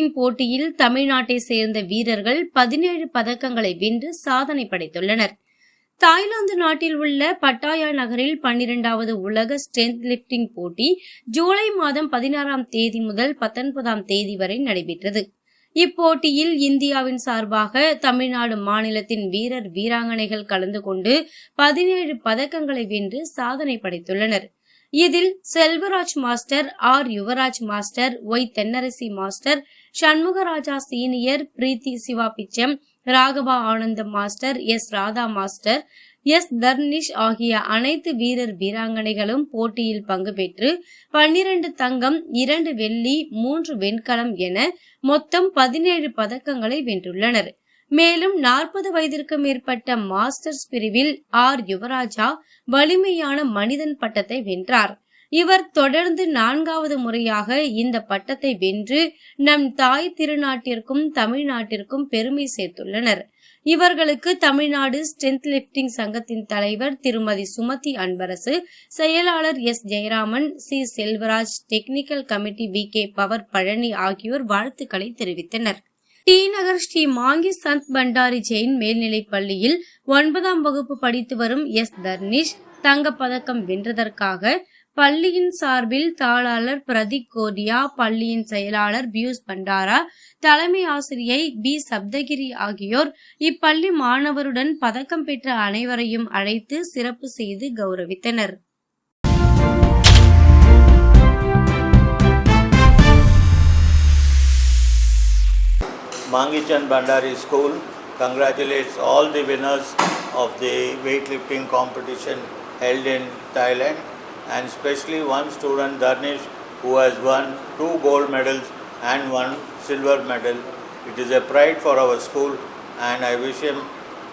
Shooting போட்டியில் தமிழ்நாட்டை சேர்ந்த வீரர்கள் பதினேழு பதக்கங்களை வென்று சாதனை படைத்துள்ளனர். தாய்லாந்து நாட்டில் உள்ள பட்டாயா நகரில் பன்னிரண்டாவது உலக ஸ்ட்ரென்த் லிப்டிங் போட்டி ஜூலை மாதம் பதினாறாம் தேதி முதல் பத்தொன்பதாம் தேதி வரை நடைபெற்றது. இப்போட்டியில் இந்தியாவின் சார்பாக தமிழ்நாடு மாநிலத்தின் வீரர் வீராங்கனைகள் கலந்து கொண்டு பதினேழு பதக்கங்களை வென்று சாதனை படைத்துள்ளனர். இதில் Selvaraj master R. Yuvaraj master Y. Thennarasi master Shanmugaraja senior Preethi Siva Pichcham Raghava Anandam master S Radha master S Tharnish ஆகிய அனைத்து வீரர் வீராங்கனைகளும் போட்டியில் பங்கு பெற்று பன்னிரண்டு தங்கம் இரண்டு வெள்ளி மூன்று வெண்கலம் என மொத்தம் பதினேழு பதக்கங்களை வென்றுள்ளனர். மேலும் நாற்பது வயதிற்கு மேற்பட்ட மாஸ்டர்ஸ் பிரிவில் ஆர் யுவராஜா வலிமையான மனிதன் பட்டத்தை வென்றார். இவர் தொடர்ந்து நான்காவது முறையாக இந்த பட்டத்தை வென்று நம் தாய் திருநாட்டிற்கும் தமிழ்நாட்டிற்கும் பெருமை சேர்த்துள்ளனர். இவர்களுக்கு தமிழ்நாடு ஸ்ட்ரென்த் லிப்டிங் சங்கத்தின் தலைவர் திருமதி சுமதி அன்பரசு செயலாளர் S. Jayaraman C. Selvaraj technical committee V. K. Power Palani ஆகியோர் வாழ்த்துக்களை தெரிவித்தனர். டி. நகர் ஸ்ரீ மாங்கி சந்த் பண்டாரி ஜெயின் மேல்நிலைப் பள்ளியில் ஒன்பதாம் வகுப்பு படித்து வரும் எஸ். தர்னிஷ் தங்கப்பதக்கம் வென்றதற்காக பள்ளியின் சார்பில் தாளாளர் பிரதீக் கோரியா பள்ளியின் செயலாளர் பியூஸ் பண்டாரா தலைமை ஆசிரியை பி. சப்தகிரி ஆகியோர் இப்பள்ளி மாணவருடன் பதக்கம் பெற்ற அனைவரையும் அழைத்து சிறப்பு செய்து கௌரவித்தனர். Mangichand Bandari School congratulates all the winners of the weightlifting competition held in Thailand. and especially one student Dharnish who has won two gold medals and one silver medal. It is a pride for our school and I wish him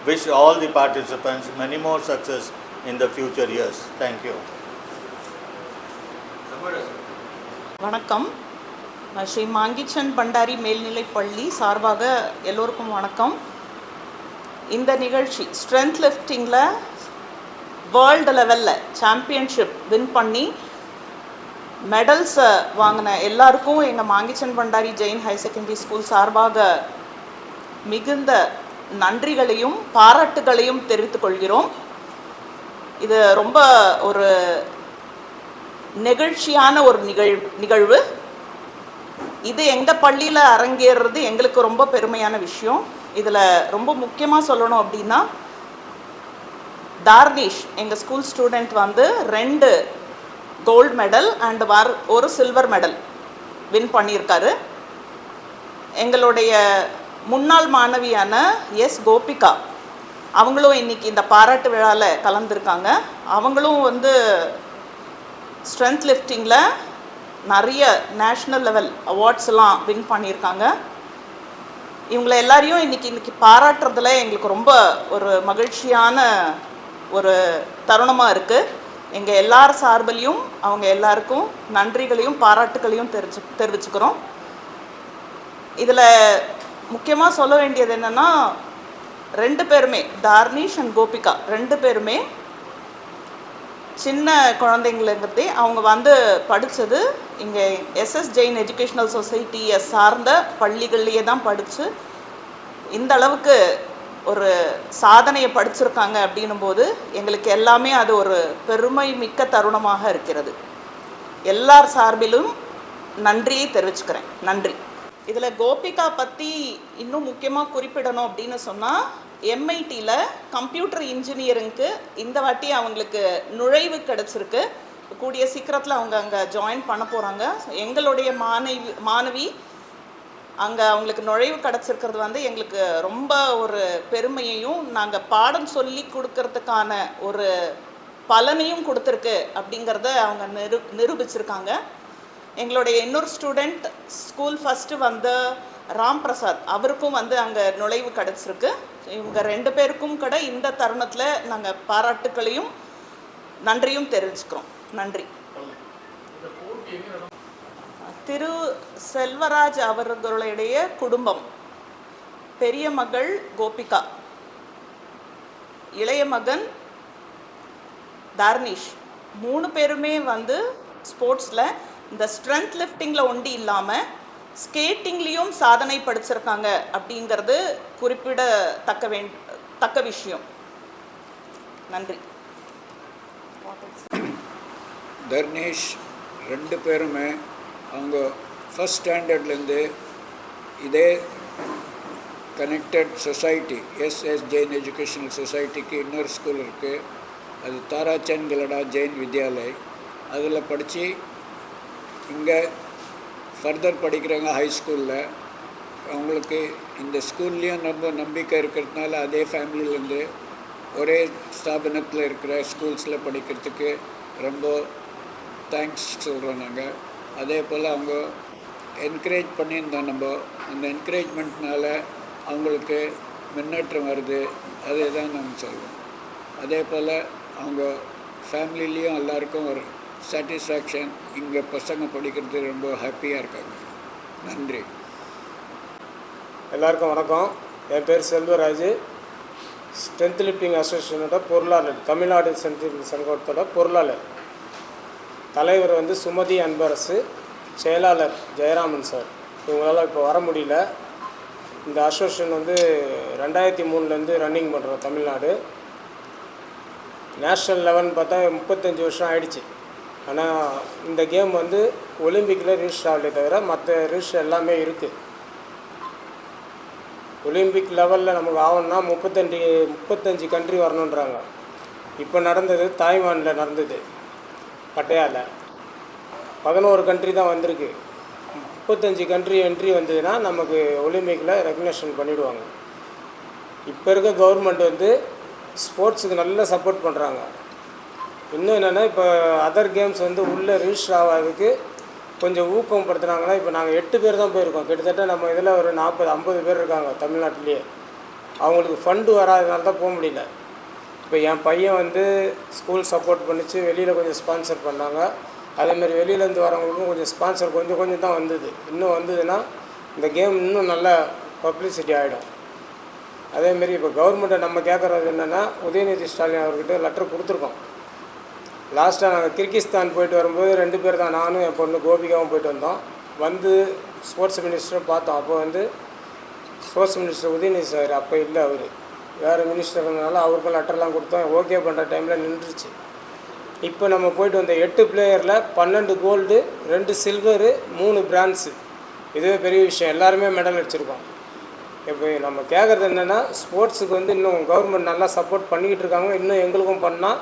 wish all the participants many more success in the future years. Thank you. வணக்கம் நான் ஸ்ரீ மாங்கிச்சன் பண்டாரி மேல்நிலைப் பள்ளி சார்பாக எல்லோருக்கும் வணக்கம் இந்த நிகழ்ச்சி strength லிஃப்டிங்கில் வேர்ல்டு லெவலில் சாம்பியன்ஷிப் வின் பண்ணி மெடல்ஸை வாங்கின எல்லாருக்கும் எங்கள் Mangichand Bhandari Jain higher secondary school சார்பாக மிகுந்த நன்றிகளையும் பாராட்டுகளையும் தெரிவித்துக் கொள்கிறோம். இது ரொம்ப ஒரு நெகிழ்ச்சியான ஒரு நிகழ் நிகழ்வு. இது எங்கள் பள்ளியில் அரங்கேறுறது எங்களுக்கு ரொம்ப பெருமையான விஷயம். இதில் ரொம்ப முக்கியமாக சொல்லணும் அப்படின்னா தார்னிஷ் எங்கள் ஸ்கூல் ஸ்டூடெண்ட் வந்து ரெண்டு கோல்டு மெடல் அண்ட் வர் ஒரு சில்வர் மெடல் வின் பண்ணியிருக்காரு. எங்களுடைய முன்னாள் மாணவியான எஸ் கோபிகா அவங்களும் இன்னைக்கு இந்த பாராட்டு விழாவில் கலந்துருக்காங்க. அவங்களும் வந்து ஸ்ட்ரென்த் லிஃப்டிங்கில் நிறைய நேஷ்னல் லெவல் அவார்ட்ஸ்லாம் வின் பண்ணியிருக்காங்க. இவங்களை எல்லாரையும் இன்னைக்கு இன்னைக்கு பாராட்டுறதுல எங்களுக்கு ரொம்ப ஒரு மகிழ்ச்சியான ஒரு தருணமாக இருக்குது எங்கள் எல்லார் சார்பிலையும் அவங்க எல்லாருக்கும் நன்றிகளையும் பாராட்டுகளையும் தெரிஞ்சு தெரிவிச்சுக்கிறோம். இதில் முக்கியமாக சொல்ல வேண்டியது என்னென்னா ரெண்டு பேருமே தார்னிஷ் அண்ட் கோபிகா ரெண்டு பேருமே சின்ன குழந்தைங்களுங்கிறதே அவங்க வந்து படித்தது இங்கே எஸ்எஸ் ஜெயின் எஜுகேஷ்னல் சொசைட்டியை சார்ந்த பள்ளிகள்லேயே தான் படித்து இந்த அளவுக்கு ஒரு சாதனையை படிச்சிருக்காங்க அப்படின்னும் போது எங்களுக்கு எல்லாமே அது ஒரு பெருமை மிக்க தருணமாக இருக்கிறது. எல்லார் சார்பிலும் நன்றியை தெரிவிச்சுக்கிறேன். நன்றி. இதில் கோபிகா பற்றி இன்னும் முக்கியமாக குறிப்பிடணும் அப்படின்னு சொன்னால் எம்ஐடியில் கம்ப்யூட்டர் இன்ஜினியரிங்க்கு இந்த வாட்டி அவங்களுக்கு நுழைவு கிடச்சிருக்கு. கூடிய சீக்கிரத்தில் அவங்க அங்கே ஜாயின் பண்ண போகிறாங்க எங்களுடைய மாணவி மாணவி அங்கே அவங்களுக்கு நுழைவு கிடச்சிருக்கிறது வந்து எங்களுக்கு ரொம்ப ஒரு பெருமையையும் நாங்கள் பாடம் சொல்லி கொடுக்கறதுக்கான ஒரு பலனையும் கொடுத்துருக்கு அப்படிங்கிறத அவங்க நிரு நிரூபிச்சிருக்காங்க. எங்களுடைய இன்னொரு ஸ்டூடெண்ட் ஸ்கூல் ஃபஸ்ட்டு வந்த ராம் பிரசாத் அவருக்கும் வந்து அங்கே நுழைவு கிடச்சிருக்கு. இவங்க ரெண்டு பேருக்கும் கூட இந்த தருணத்தில் நாங்கள் பாராட்டுக்களையும் நன்றியும் தெரிவிச்சுக்கிறோம். நன்றி. திரு செல்வராஜ் அவர்களுடைய குடும்பம். பெரிய மகள் கோபிகா. இளைய மகன் தார்னிஷ். மூணு பேருமே வந்து ஸ்போர்ட்ஸில் இந்த ஸ்ட்ரென்த் லிஃப்டிங்கில் ஒண்டி இல்லாமல் ஸ்கேட்டிங்லேயும் சாதனை படிச்சிருக்காங்க அப்படிங்கிறது குறிப்பிடத்தக்க வே தக்க விஷயம். நன்றி. தர்னேஷ் ரெண்டு பேருமே அவங்க ஃபஸ்ட் ஸ்டாண்டர்ட்லேருந்து இதே connected society SS Jain educational சொசைட்டிக்கு இன்னொரு ஸ்கூல் இருக்குது அது தாராச்சந்த் கலடா ஜெயின் வித்யாலய். அதில் படித்து இங்கே ஃபர்தர் படிக்கிறாங்க ஹை ஸ்கூலில் அவங்களுக்கு இந்த ஸ்கூல்லேயும் ரொம்ப நம்பிக்கை இருக்கிறதுனால அதே ஃபேமிலியிலேருந்து ஒரே ஸ்தாபனத்தில் இருக்கிற ஸ்கூல்ஸில் படிக்கிறதுக்கு ரொம்ப தேங்க்ஸ் சொல்கிறோம் நாங்கள் அதே போல் அவங்க என்கரேஜ் பண்ணியிருந்தோம் நம்ம. அந்த என்கரேஜ்மெண்ட்னால அவங்களுக்கு முன்னேற்றம் வருது. அதே தான் நாங்கள் சொல்லுவோம் அதே போல் அவங்க ஃபேமிலிலேயும் எல்லாருக்கும் ஒரு சாட்டிஸ்ஃபேக்ஷன் இங்கே பசங்க படிக்கிறது ரொம்ப ஹாப்பியாக இருக்காங்க. நன்றி. எல்லாருக்கும் வணக்கம். என் பேர் செல்வராஜ். ஸ்ட்ரென்த் லிஃப்டிங் அசோசியேஷனோட பொருளாளர். தமிழ்நாடு ஸ்ட்ரென்த் லிஃப்டிங் சங்கத்தோட பொருளாளர். தலைவர் வந்து சுமதி அன்பரசு செயலாளர் ஜெயராமன் சார். இவங்களால் இப்போ வர முடியல. இந்த அசோசியேஷன் வந்து ரெண்டாயிரத்தி மூணுலேருந்து ரன்னிங் பண்ணுறோம் தமிழ்நாடு. நேஷ்னல் லெவன் பார்த்தா முப்பத்தஞ்சு வருஷம் ஆயிடுச்சு. ஆனால் இந்த கேம் வந்து ஒலிம்பிக்கில் ரிஜிஸ்டர் ஆகலே தவிர மற்ற ரிஜிஸ்டர் எல்லாமே இருக்குது ஒலிம்பிக் லெவலில் நமக்கு ஆகணும்னா முப்பத்தஞ்சு முப்பத்தஞ்சு கண்ட்ரி வரணுன்றாங்க இப்போ நடந்தது தாய்வானில் நடந்தது. பட்டையாவில் பதினோரு கண்ட்ரி தான் வந்திருக்கு. முப்பத்தஞ்சு கண்ட்ரி என்ட்ரி வந்ததுன்னா நமக்கு ஒலிம்பிக்கில் ரெக்கக்னேஷன் பண்ணிவிடுவாங்க இப்போ இருக்க கவர்மெண்ட் வந்து ஸ்போர்ட்ஸுக்கு நல்லா சப்போர்ட் பண்ணுறாங்க இன்னும் என்னென்னா இப்போ அதர் கேம்ஸ் வந்து உள்ளே ரிஜிஸ்டர் ஆகாததுக்கு கொஞ்சம் ஊக்கப்படுத்துனாங்கன்னா இப்போ நாங்கள் எட்டு பேர் தான் போயிருக்கோம். கிட்டத்தட்ட நம்ம இதில் ஒரு நாற்பது ஐம்பது பேர் இருக்காங்க தமிழ்நாட்டிலேயே. அவங்களுக்கு ஃபண்டு வராதனால தான் போக முடியல. இப்போ என் பையன் வந்து ஸ்கூல் சப்போர்ட் பண்ணிச்சு வெளியில் கொஞ்சம் ஸ்பான்சர் பண்ணாங்க. அதேமாதிரி வெளியிலேருந்து வரவங்களுக்கும் கொஞ்சம் ஸ்பான்சர் கொஞ்சம் கொஞ்சம் தான் வந்தது. இன்னும் வந்ததுன்னா இந்த கேம் இன்னும் நல்லா பப்ளிசிட்டி ஆகிடும் அதேமாரி இப்போ கவர்மெண்ட்டை நம்ம கேட்குறது என்னென்னா உதயநிதி ஸ்டாலின் அவர்கிட்ட லெட்டர் கொடுத்துருக்கோம். லாஸ்ட்டாக நாங்கள் கிர்கிஸ்தான் போயிட்டு வரும்போது ரெண்டு பேர் தான் நானும் என் பொண்ணு கோபிகாவும் போயிட்டு வந்தோம். வந்து ஸ்போர்ட்ஸ் மினிஸ்டரை பார்த்தோம். அப்போ வந்து ஸ்போர்ட்ஸ் மினிஸ்டர் உதயநிதி சார் அப்போ இல்லை அவர். வேறு மினிஸ்டர் இருந்தனால அவருக்கும் லெட்டர்லாம் கொடுத்தோம். ஓகே பண்ணுற டைமில் நின்றுச்சு. இப்போ நம்ம போயிட்டு வந்த எட்டு பிளேயரில் பன்னெண்டு கோல்டு ரெண்டு சில்வரு மூணு பிரான்ஸு இதுவே பெரிய விஷயம். எல்லாருமே மெடல் அடிச்சிருக்கோம். இப்போ நம்ம கேட்குறது என்னென்னா ஸ்போர்ட்ஸுக்கு வந்து இன்னும் கவர்மெண்ட் நல்லா சப்போர்ட் பண்ணிக்கிட்டு இருக்காங்க. இன்னும் எங்களுக்கும் பண்ணால்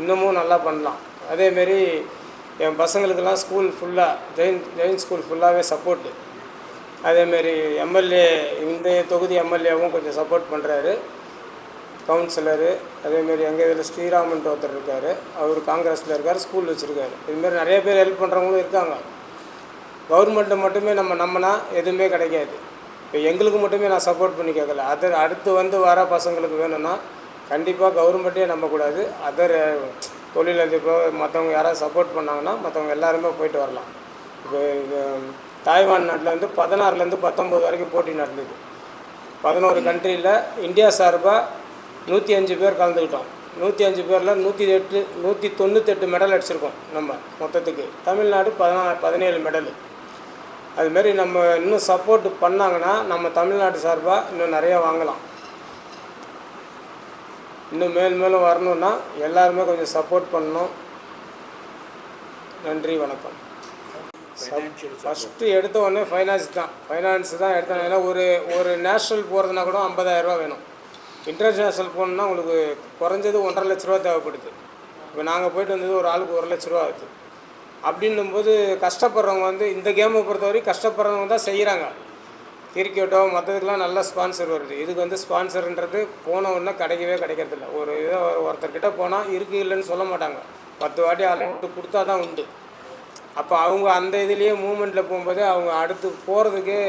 இன்னமும் நல்லா பண்ணலாம். அதேமாரி என் பசங்களுக்கெல்லாம் ஸ்கூல் ஃபுல்லாக ஜெயின் ஜெயின் ஸ்கூல் ஃபுல்லாகவே சப்போர்ட்டு அதேமாரி எம்எல்ஏ இந்த தொகுதி எம்எல்ஏவும் கொஞ்சம் சப்போர்ட் பண்ணுறாரு கவுன்சிலரு அதேமாரி எங்கள் இதில் ஸ்ரீராமன் ஒருத்தர் இருக்கார் அவர் காங்கிரஸில் இருக்கார் ஸ்கூல் வச்சுருக்காரு. இதுமாரி நிறைய பேர் ஹெல்ப் பண்ணுறவங்களும் இருக்காங்க. கவர்மெண்ட்டை மட்டுமே நம்ம நம்பினா எதுவுமே கிடைக்காது. இப்போ எங்களுக்கு மட்டுமே நான் சப்போர்ட் பண்ணி கேட்கல. அதர் அடுத்து வந்து வர பசங்களுக்கு வேணும்னா கண்டிப்பாக கவர்மெண்ட்டே நம்பக்கூடாது. அதர் தொழிலதிபர் மற்றவங்க யாராவது சப்போர்ட் பண்ணாங்கன்னா மற்றவங்க எல்லாருமே போயிட்டு வரலாம். இப்போ இது தாய்வான் நாட்டில் வந்து பதினாறுலேருந்து பத்தொம்போது வரைக்கும் போட்டி நடந்தது. பதினோரு கண்ட்ரியில் இந்தியா சார்பாக நூற்றி அஞ்சு பேர் கலந்துக்கிட்டோம். நூற்றி அஞ்சு பேரில் நூற்றி எட்டு நூற்றி தொண்ணூத்தெட்டு மெடல் அடிச்சிருக்கோம் நம்ம மொத்தத்துக்கு. தமிழ்நாடு பதினா பதினேழு மெடலு அதுமாரி நம்ம இன்னும் சப்போர்ட் பண்ணாங்கன்னா நம்ம தமிழ்நாடு சார்பாக இன்னும் நிறையா வாங்கலாம். இன்னும் மேல் மேலும் வரணுன்னா எல்லாருமே கொஞ்சம் சப்போர்ட் பண்ணணும். நன்றி வணக்கம். ஃபஸ்ட்டு எடுத்த உடனே ஃபைனான்ஸ் தான். ஃபைனான்ஸ் தான் எடுத்தோம். ஏன்னா ஒரு ஒரு நேஷ்னல் போகிறதுனா கூட 50000 ரூபா வேணும். இன்டர்நேஷ்னல் போகணுன்னா உங்களுக்கு குறைஞ்சது ஒன்றரை லட்ச ரூபா தேவைப்படுது. இப்போ நாங்கள் போயிட்டு வந்தது ஒரு ஆளுக்கு ஒரு லட்ச ரூபா ஆகுது. அப்படின்னும்போது கஷ்டப்படுறவங்க வந்து இந்த கேமை பொறுத்தவரைக்கும் கஷ்டப்படுறவங்க தான் செய்கிறாங்க கிரிக்கெட்டோ மற்றதுக்கெலாம் நல்ல ஸ்பான்சர் வருது. இதுக்கு வந்து ஸ்பான்சர்ன்றது போன உடனே கிடைக்கவே கிடைக்கிறதில்ல. ஒரு இதை ஒருத்தர்கிட்ட போனால் இருக்கு இல்லைன்னு சொல்ல மாட்டாங்க. பத்து வாட்டி ஆள் விட்டு கொடுத்தா தான் உண்டு. அப்போ அவங்க அந்த இதுலேயே மூமெண்ட்டில் போகும்போது அவங்க அடுத்து போகிறதுக்கே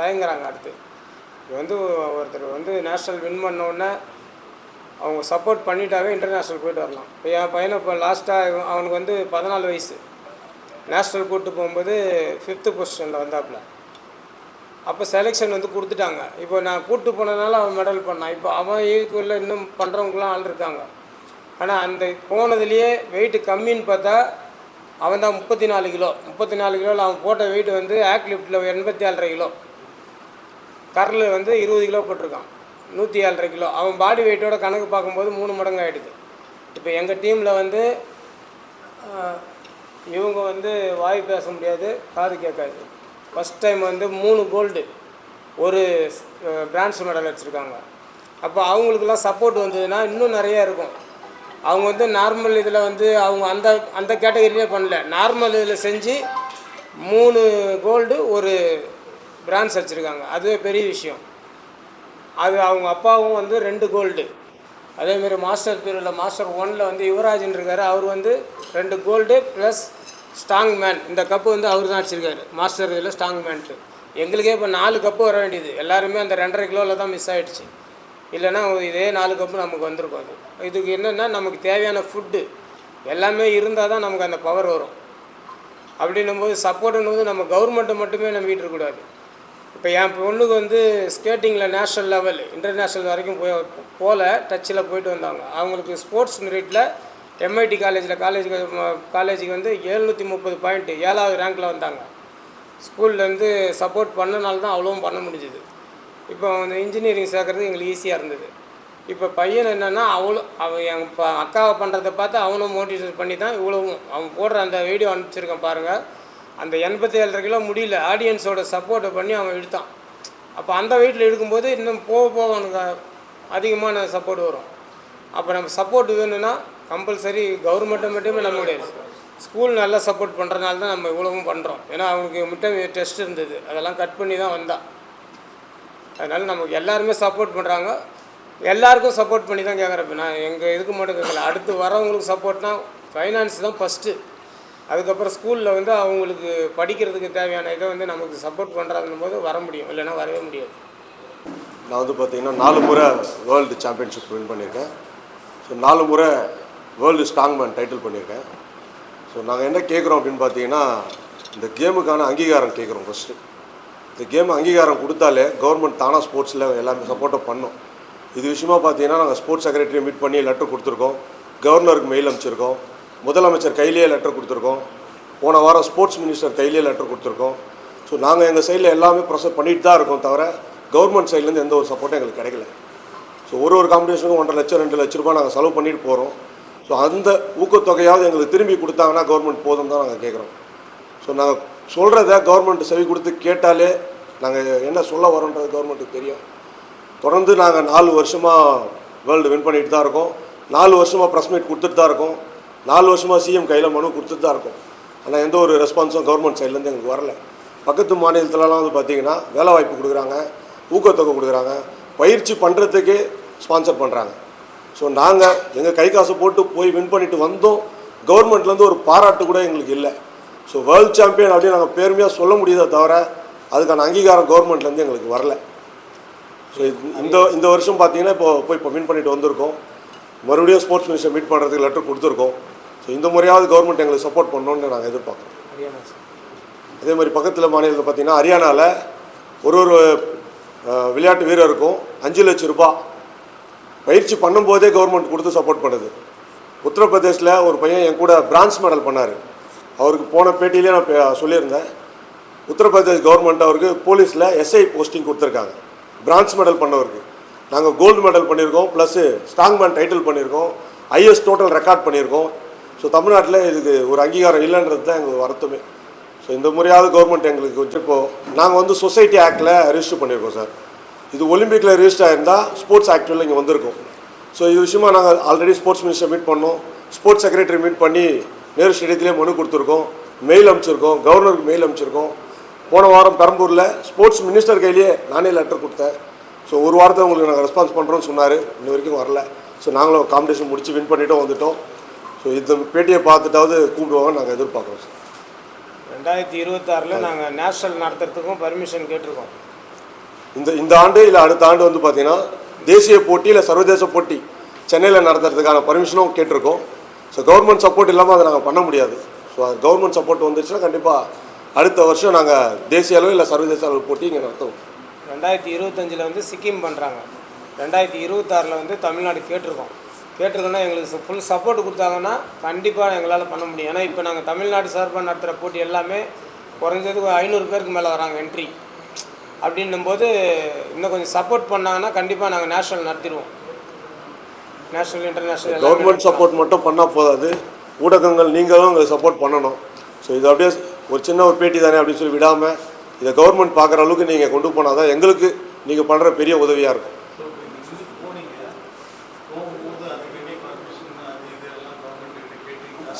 தயங்குறாங்க அடுத்து. இது வந்து ஒருத்தர் வந்து நேஷ்னல் வின் பண்ணோடனே அவங்க சப்போர்ட் பண்ணிட்டாவே இன்டர்நேஷ்னல் போயிட்டு வரலாம். இப்போ என் பையனை இப்போ லாஸ்ட்டாக அவனுக்கு வந்து பதினாலு வயசு. நேஷ்னல் கூப்பிட்டு போகும்போது ஃபிஃப்த்து பொசிஷனில் வந்தாப்புல. அப்போ செலெக்ஷன் வந்து கொடுத்துட்டாங்க. இப்போ நான் கூப்பிட்டு போனதுனால அவன் மெடல் பண்ணான். இப்போ அவன் ஈக்குவலில் இன்னும் பண்ணுறவங்களாம் ஆள் இருக்காங்க. ஆனால் அந்த போனதுலேயே வெயிட்டு கம்மின்னு பார்த்தா அவன் தான் முப்பத்தி நாலு கிலோ. முப்பத்தி நாலு கிலோவில் அவன் போட்ட வெயிட் வந்து ஆக் லிஃப்ட்டில் எண்பத்தி ஏழரை கிலோ. கரல் வந்து இருபது கிலோ போட்டிருக்கான். நூற்றி ஏழரை கிலோ. அவன் பாடி வெயிட்டோட கணக்கு பார்க்கும்போது மூணு மடங்கு ஆகிடுது இப்போ எங்கள் டீமில் வந்து இவங்க வந்து வாய் பேச முடியாது காது கேட்காது. ஃபஸ்ட் டைம் வந்து மூணு கோல்டு ஒரு பிரான்ஸ் மெடல் வச்சுருக்காங்க அப்போ அவங்களுக்கெல்லாம் சப்போர்ட் வந்ததுன்னா இன்னும் நிறைய இருக்கும். அவங்க வந்து நார்மல் இதில் வந்து அவங்க அந்த அந்த கேட்டகரியிலே பண்ணல. நார்மல் இதில் செஞ்சு மூணு கோல்டு ஒரு பிரான்ஸ் வச்சுருக்காங்க அதுவே பெரிய விஷயம். அது அவங்க அப்பாவும் வந்து ரெண்டு கோல்டு அதேமாரி மாஸ்டர் பீரியடில் மாஸ்டர் ஒனில் வந்து யுவராஜன் இருக்கார். அவர் வந்து ரெண்டு கோல்டு ப்ளஸ் ஸ்ட்ராங் மேன் இந்த கப்பு வந்து அவர் தான் அடிச்சிருக்காரு. மாஸ்டர் இதில் ஸ்ட்ராங் மேன்ட்டு எங்களுக்கே இப்போ நாலு கப்பு வர வேண்டியது. எல்லாருமே அந்த ரெண்டரை கிலோவில் தான் மிஸ் ஆகிடுச்சு இல்லைன்னா இதே நாலு கப்பு நமக்கு வந்திருக்கும் அது. இதுக்கு என்னென்னா நமக்கு தேவையான ஃபுட்டு எல்லாமே இருந்தால் தான் நமக்கு அந்த பவர் வரும். அப்படின்னும் போது சப்போர்ட்டுன்னு போது நம்ம கவர்மெண்ட்டை மட்டுமே நம்பிட்டு இருக்கக்கூடாது இப்போ என் பொண்ணுக்கு வந்து ஸ்கேட்டிங்கில் நேஷ்னல் லெவல் இன்டர்நேஷ்னல் வரைக்கும் போய் போகல டச்சில் போயிட்டு வந்தாங்க. அவங்களுக்கு ஸ்போர்ட்ஸ் மெரிட்டில் எம்ஐடி காலேஜில் காலேஜ் காலேஜுக்கு வந்து எழுநூற்றி முப்பது பாயிண்ட்டு ஏழாவது ரேங்க்கில் வந்தாங்க. ஸ்கூல்லேருந்து சப்போர்ட் பண்ணனால தான் அவ்வளோவும் பண்ண முடிஞ்சுது. இப்போ அந்த இன்ஜினியரிங் சேர்க்குறது எங்களுக்கு ஈஸியாக இருந்தது. இப்போ பையன் என்னென்னா அவ்வளோ அவன் என் ப அக்காவை பண்ணுறதை பார்த்து அவனும் மோட்டிவேட் பண்ணி தான் இவ்வளவும் அவன் போடுற அந்த வீடியோ அனுப்பிச்சிருக்கேன் பாருங்கள் அந்த எண்பத்தி ஏழரை கிலோ முடியல ஆடியன்ஸோட சப்போர்ட்டை பண்ணி அவன் இழுத்தான். அப்போ அந்த வெயிட்டில் இழுக்கும்போது இன்னும் போக போக அவனுக்கு அதிகமான சப்போர்ட் வரும். அப்போ நம்ம சப்போர்ட் வேணும்னா கம்பல்சரி கவர்மெண்ட்டை மட்டுமே நம்ம முடியாது. ஸ்கூல் நல்லா சப்போர்ட் பண்ணுறனால தான் நம்ம இவ்வளவும் பண்ணுறோம் ஏன்னா அவனுக்கு மிட்டம் டெஸ்ட் இருந்தது. அதெல்லாம் கட் பண்ணி தான் வந்தான். அதனால் நமக்கு எல்லாருமே சப்போர்ட் பண்ணுறாங்க எல்லாருக்கும் சப்போர்ட் பண்ணி தான் கேட்குறப்ப நான் எங்கள் இதுக்கு மட்டும் கேட்கல அடுத்து வரவங்களுக்கு சப்போர்ட்னா ஃபைனான்ஸ் தான் ஃபஸ்ட்டு அதுக்கப்புறம் ஸ்கூலில் வந்து அவங்களுக்கு படிக்கிறதுக்கு தேவையான இதை வந்து நமக்கு சப்போர்ட் பண்ணுறாங்கன்னும் போது வர முடியும். இல்லைன்னா வரவே முடியாது. நான் வந்து பார்த்தீங்கன்னா நாலு முறை வேர்ல்டு சாம்பியன்ஷிப் வின் பண்ணியிருக்கேன். ஸோ நாலு முறை வேர்ல்டு ஸ்ட்ராங்மேன் டைட்டில் பண்ணியிருக்கேன். ஸோ நாங்கள் என்ன கேட்குறோம் அப்படின்னு பார்த்தீங்கன்னா இந்த கேமுக்கான அங்கீகாரம் கேட்குறோம் ஃபஸ்ட்டு இந்த கேம் அங்கீகாரம் கொடுத்தாலே கவர்மெண்ட் தானாக ஸ்போர்ட்ஸில் எல்லாமே சப்போர்ட்டை பண்ணும். இது விஷயமா பார்த்தீங்கன்னா நாங்கள் ஸ்போர்ட்ஸ் செக்ரட்டரியை மீட் பண்ணி லெட்டர் கொடுத்துருக்கோம். கவர்னருக்கு மெயில் அனுப்பிச்சிருக்கோம். முதலமைச்சர் கையிலேயே லெட்டர் கொடுத்துருக்கோம். போன வாரம் ஸ்போர்ட்ஸ் மினிஸ்டர் கையிலேயே லெட்டர் கொடுத்துருக்கோம். ஸோ நாங்கள் எங்கள் சைடில் எல்லாமே ப்ரொசஸ் பண்ணிட்டு தான் இருக்கோம் தவிர கவர்மெண்ட் சைட்லேருந்து எந்த ஒரு சப்போர்ட்டும் எங்களுக்கு கிடைக்கல. ஸோ ஒரு ஒரு காம்படிஷனுக்கும் ஒன்றரை லட்சம் ரெண்டு லட்ச ரூபாய் நாங்கள் செலவு பண்ணிட்டு போகிறோம் ஸோ அந்த ஊக்கத்தொகையாவது எங்களுக்கு திரும்பி கொடுத்தாங்கன்னா கவர்மெண்ட் போதும் தான் நாங்கள் கேட்குறோம் ஸோ நாங்கள் சொல்கிறத கவர்மெண்ட் செவி கொடுத்து கேட்டாலே நாங்கள் என்ன சொல்ல வரோன்றது கவர்மெண்ட்டுக்கு தெரியும். தொடர்ந்து நாங்கள் நாலு வருஷமாக வேர்ல்டு வின் பண்ணிட்டு தான் இருக்கோம். நாலு வருஷமாக ப்ரெஸ் மீட் கொடுத்துட்டு தான் இருக்கோம். நாலு வருஷமாக சிஎம் கையில் மனு கொடுத்துட்டு தான் இருக்கும். ஆனால் எந்த ஒரு ரெஸ்பான்ஸும் கவர்மெண்ட் சைட்லேருந்து எங்களுக்கு வரல. பக்கத்து மாநிலத்துலலாம் வந்து பார்த்திங்கன்னா வேலை வாய்ப்பு கொடுக்குறாங்க ஊக்கத்தொகை கொடுக்குறாங்க பயிற்சி பண்ணுறதுக்கே ஸ்பான்சர் பண்ணுறாங்க ஸோ நாங்கள் எங்கள் கை காசு போட்டு போய் வின் பண்ணிட்டு வந்தோம். கவர்மெண்ட்லேருந்து ஒரு பாராட்டு கூட எங்களுக்கு இல்லை. ஸோ வேர்ல்டு சாம்பியன் அப்படின்னு நாங்கள் பெருமையாக சொல்ல முடியுதே தவிர அதுக்கான அங்கீகாரம் கவர்மெண்ட்லேருந்து எங்களுக்கு வரல. ஸோ இந்த இந்த வருஷம் பார்த்தீங்கன்னா இப்போ போய் இப்போ வின் பண்ணிட்டு வந்திருக்கோம். மறுபடியும் ஸ்போர்ட்ஸ் மினிஸ்டர் மீட் பண்ணுறதுக்கு லெட்டர் கொடுத்துருக்கோம். ஸோ இந்த முறையாவது கவர்மெண்ட் எங்களுக்கு சப்போர்ட் பண்ணணும்னு நாங்கள் எதிர்பார்க்குறோம். அதே மாதிரி பக்கத்தில் மாநிலத்தில் பார்த்தீங்கன்னா ஹரியானாவில் ஒரு ஒரு விளையாட்டு வீரருக்கும் அஞ்சு லட்சம் ரூபாய் பயிற்சி பண்ணும்போதே கவர்மெண்ட் கொடுத்து சப்போர்ட் பண்ணுது. உத்தரப்பிரதேசில் ஒரு பையன் என் கூட பிரான்ஸ் மெடல் பண்ணார். அவருக்கு போன பேட்டியிலே நான் சொல்லியிருந்தேன். உத்தரப்பிரதேஷ் கவர்மெண்ட் அவருக்கு போலீஸில் எஸ்ஐ போஸ்டிங் கொடுத்துருக்காங்க. பிரான்ஸ் மெடல் பண்ணவருக்கு. நாங்கள் கோல்டு மெடல் பண்ணியிருக்கோம் ப்ளஸ்ஸு ஸ்ட்ராங்மேன் டைட்டில் பண்ணியிருக்கோம் ஐஎஸ் டோட்டல் ரெக்கார்ட் பண்ணியிருக்கோம். ஸோ தமிழ்நாட்டில் இதுக்கு ஒரு அங்கீகாரம் இல்லைன்றது தான் எங்களுக்கு வருத்தமே. ஸோ இந்த முறையாவது கவர்மெண்ட் எங்களுக்கு கொஞ்சம் இப்போது நாங்கள் வந்து சொசைட்டி ஆக்டில் ரிஜிஸ்டர் பண்ணியிருக்கோம் சார். இது ஒலிம்பிக்கில் ரிஜிஸ்டர் ஆயிருந்தால் ஸ்போர்ட்ஸ் ஆக்டில் இங்கே வந்திருக்கோம். ஸோ இது விஷயமா நாங்கள் ஆல்ரெடி ஸ்போர்ட்ஸ் மினிஸ்டர் மீட் பண்ணோம். ஸ்போர்ட்ஸ் செக்ரட்டரி மீட் பண்ணி நேரு ஸ்டேடியத்திலே மனு கொடுத்துருக்கோம். மெயில் அனுப்பிச்சிருக்கோம். கவர்னருக்கு மெயில் அனுப்பிச்சிருக்கோம். போன வாரம் பெரம்பூரில் ஸ்போர்ட்ஸ் மினிஸ்டர் கையிலேயே நானே லெட்டர் கொடுத்தேன். ஸோ ஒரு வாரத்தை உங்களுக்கு நாங்கள் ரெஸ்பான்ஸ் பண்ணுறோன்னு சொன்னார். இன்ன வரைக்கும் வரல. ஸோ நாங்களும் காம்படிஷன் முடித்து வின் பண்ணிட்டோம் வந்துட்டோம். ஸோ இந்த பேட்டியை பார்த்துட்டாவது கூப்பிடுவாங்க நாங்கள் எதிர்பார்க்குறோம் சார் ரெண்டாயிரத்தி இருபத்தாறில் நாங்கள் நேஷ்னல் நடத்துறதுக்கும் பர்மிஷன் கேட்டிருக்கோம். இந்த இந்த ஆண்டு இல்லை அடுத்த ஆண்டு வந்து பார்த்தீங்கன்னா தேசிய போட்டி இல்லை சர்வதேச போட்டி சென்னையில் நடத்துறதுக்கான பர்மிஷனும் கேட்டிருக்கோம். ஸோ கவர்மெண்ட் சப்போர்ட் இல்லாமல் அதை நாங்கள் பண்ண முடியாது. ஸோ அது கவர்மெண்ட் சப்போர்ட் வந்துச்சுன்னா கண்டிப்பாக அடுத்த வருஷம் நாங்கள் தேசிய அளவு இல்லை சர்வதேச அளவு போட்டி இங்கே நடத்துவோம். ரெண்டாயிரத்தி இருபத்தஞ்சில் வந்து சிக்கிம் பண்ணுறாங்க ரெண்டாயிரத்தி இருபத்தாறில் வந்து தமிழ்நாடு கேட்டிருக்கோம். கேட்டிருக்கோன்னா எங்களுக்கு ஃபுல் சப்போர்ட் கொடுத்தாங்கன்னா கண்டிப்பாக எங்களால் பண்ண முடியும். ஏன்னா இப்போ நாங்கள் தமிழ்நாடு சார்பாக நடத்துகிற போட்டி எல்லாமே குறைஞ்சது ஐநூறு பேருக்கு மேலே வராங்க என்ட்ரி அப்படின்னும்போது இன்னும் கொஞ்சம் சப்போர்ட் பண்ணாங்கன்னா கண்டிப்பாக நாங்கள் நேஷ்னல் நடத்திடுவோம். நேஷ்னல் இன்டர்நேஷ்னல் கவர்மெண்ட் சப்போர்ட் மட்டும் பண்ணால் போதாது. ஊடகங்கள் நீங்களும் எங்களுக்கு சப்போர்ட் பண்ணணும். ஸோ இது அப்படியே ஒரு சின்ன ஒரு பேட்டி தானே அப்படின்னு சொல்லி விடாமல் இதை கவர்மெண்ட் பார்க்குற அளவுக்கு நீங்கள் கொண்டு போனால் தான் எங்களுக்கு நீங்கள் பண்ணுற பெரிய உதவியாக இருக்கும்.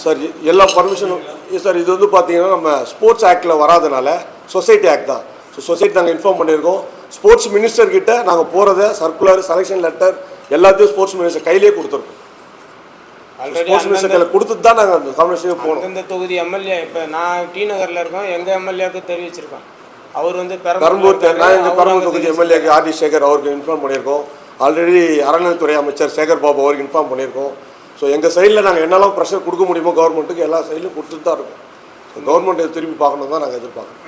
சார் எல்லா பர்மிஷனும் சார் இது வந்து பார்த்தீங்கன்னா நம்ம ஸ்போர்ட்ஸ் ஆக்டில் வராதனால சொசைட்டி ஆக்ட் தான். ஸோ சொசைட்டி நாங்கள் இன்ஃபார்ம் பண்ணியிருக்கோம். ஸ்போர்ட்ஸ் மினிஸ்டர் கிட்ட நாங்கள் போகிறத சர்க்குலர் செலெக்ஷன் லெட்டர் எல்லாத்தையும் ஸ்போர்ட்ஸ் மினிஸ்டர் கையிலேயே கொடுத்துருக்கோம். ஸ்போர்ட்ஸ் மினிஸ்டர் கையில் கொடுத்துட்டு தான் நாங்கள் அந்த காம்படிஷனுக்கு போனோம். அந்தந்த தொகுதி எம்எல்ஏ இப்போ நான் டி நகரில் இருக்கோம் எங்கள் எம்எல்ஏக்கு தெரிவிச்சிருக்கோம். அவர் வந்து பெரம்பலூர் தெ- நான் எங்கள் பெரம்பலூர் அங்க தொகுதி. எம்எல்ஏக்கு ஆர்டி சேகர் அவருக்கு இன்ஃபார்ம் பண்ணியிருக்கோம். ஆல்ரெடி அறநிலைத்துறை அமைச்சர் சேகர் பாபு அவருக்கு இன்ஃபார்ம் பண்ணியிருக்கோம். ஸோ எங்கள் சைடில் நாங்கள் என்னெல்லாம் ப்ரெஷர் கொடுக்க முடியுமோ கவர்மெண்ட்டுக்கு எல்லா சைட்லையும் கொடுத்துட்டு தான் இருக்கோம். கவர்மெண்ட் இதை திரும்பி பார்க்கணும் தான் நாங்கள் எதிர்பார்க்குறோம்.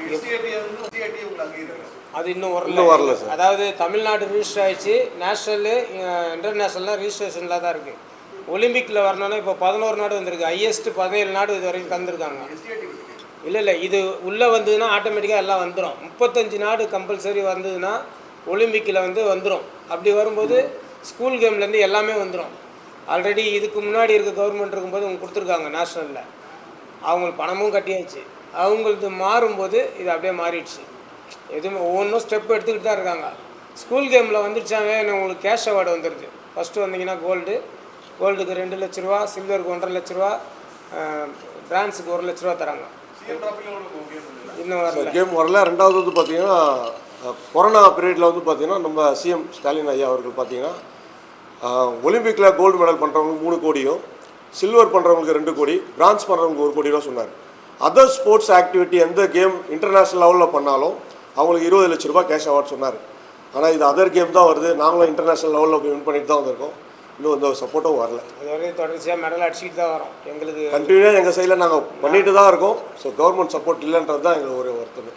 அது இன்னும் வரல. இன்னும் வரல சார். அதாவது தமிழ்நாடு ரிஜிஸ்டர் ஆயிடுச்சு. நேஷ்னலு இன்டர்நேஷ்னல்லாம் ரிஜிஸ்ட்ரேஷனில் தான் இருக்குது ஒலிம்பிக்கில் வரணும்னா இப்போ பதினோரு நாடு வந்திருக்கு. ஹையஸ்ட் பதினேழு நாடு இது வரைக்கும் தந்திருக்காங்க. இல்லை இல்லை இது உள்ளே வந்ததுன்னா ஆட்டோமேட்டிக்காக எல்லாம் வந்துடும் முப்பத்தஞ்சு நாடு கம்பல்சரி வந்ததுன்னா ஒலிம்பிக்கில் வந்து வந்துடும் அப்படி வரும்போது ஸ்கூல் கேம்லேருந்து எல்லாமே வந்துடும் ஆல்ரெடி இதுக்கு முன்னாடி இருக்க கவர்மெண்ட் இருக்கும்போது அவங்க கொடுத்துருக்காங்க நேஷ்னலில் அவங்களுக்கு பணமும் கட்டியாச்சு. அவங்களது மாறும்போது இது அப்படியே மாறிடுச்சு. எதுவுமே ஒவ்வொன்றும் ஸ்டெப் எடுத்துக்கிட்டு தான் இருக்காங்க. ஸ்கூல் கேமில் வந்துடுச்சாவே உங்களுக்கு கேஷ் அவார்டு வந்துடுது ஃபஸ்ட்டு வந்தீங்கன்னா கோல்டு கோல்டுக்கு ரெண்டு லட்ச ரூபா சில்வருக்கு ஒன்றரை லட்ச ரூபா பிரான்ஸுக்கு ஒரு லட்ச ரூபா தராங்க. இன்னும் வரல. கேம் வரல. ரெண்டாவது வந்து பார்த்தீங்கன்னா கொரோனா பீரியடில் வந்து பார்த்தீங்கன்னா நம்ம சிஎம் ஸ்டாலின் ஐயா அவர்கள் பார்த்தீங்கன்னா ஒலிம்பிக்கில் கோல்டு மெடல் பண்ணுறவங்களுக்கு மூணு கோடியும் சில்வர் பண்ணுறவங்களுக்கு ரெண்டு கோடி பிரான்ஸ் பண்ணுறவங்களுக்கு ஒரு கோடி ரூபா சொன்னார். அதர் ஸ்போர்ட்ஸ் ஆக்டிவிட்டி எந்த கேம் இன்டர்நேஷ்னல் லெவலில் பண்ணாலும் அவங்களுக்கு இருபது லட்ச ரூபாய் கேஷ் அவார்ட் சொன்னார். ஆனால் இது அதர் கேம் தான் வருது. நாங்களும் இன்டர்நேஷ்னல் லெவலில் வின் பண்ணிட்டு தான் வந்திருக்கோம். இன்னும் எந்த சப்போர்ட்டும் வரல. அது வரையும் தொடர்ச்சியாக மெடல் அடிச்சுக்கிட்டு தான் வரோம். எங்களுக்கு கண்டினியூவாக எங்கள் சைடில் நாங்கள் பண்ணிட்டு தான் இருக்கோம். ஸோ கவர்மெண்ட் சப்போர்ட் இல்லைன்றது தான் எங்களுக்கு ஒரு வருத்தமே.